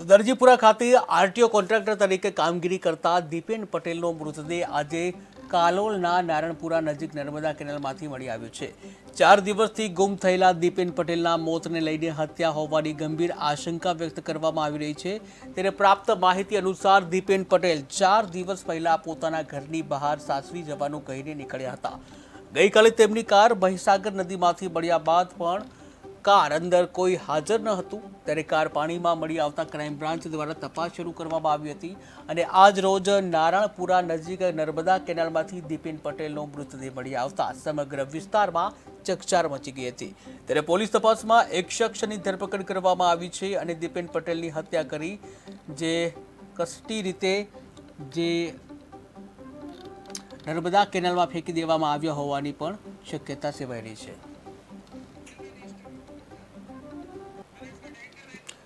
તો દરજીપુરા ખાતે RTO contractor તરીકે કામગીરી કરતા દીપેન પટેલનો મૃતદેહ આજે કાલોલના નારણપુરા નજીક નર્મદા કેનાલમાંથી મળી આવ્યો છે. ચાર દિવસથી ગુમ થયેલા દીપેન પટેલના મોતને લઈને હત્યા હોવાની ગંભીર આશંકા વ્યક્ત કરવામાં આવી રહી છે. ત્યારે પ્રાપ્ત માહિતી અનુસાર દીપેન પટેલ ચાર દિવસ પહેલાં પોતાના ઘરની બહાર સાસરી જવાનું કહીને નીકળ્યા હતા. ગઈકાલે તેમની કાર મહીસાગર નદીમાંથી મળ્યા બાદ પણ કાર અંદર કોઈ હાજર ન હતું. ત્યારે કાર પાણીમાં મળી આવતા ક્રાઇમ બ્રાન્ચ દ્વારા તપાસ શરૂ કરવામાં આવી હતી અને આજ રોજ નારાયણપુરા નજીક નર્મદા કેનાલમાંથી દીપિન પટેલનો મૃતદેહ મળી આવતા સમગ્ર વિસ્તારમાં ચકચાર મચી ગઈ હતી. ત્યારે પોલીસ તપાસમાં એક શખ્સની ધરપકડ કરવામાં આવી છે અને દીપેન પટેલની હત્યા કરી જે કસ્ટી રીતે જે નર્મદા કેનાલમાં ફેંકી દેવામાં આવ્યા હોવાની પણ શક્યતા સેવાઈ રહી છે.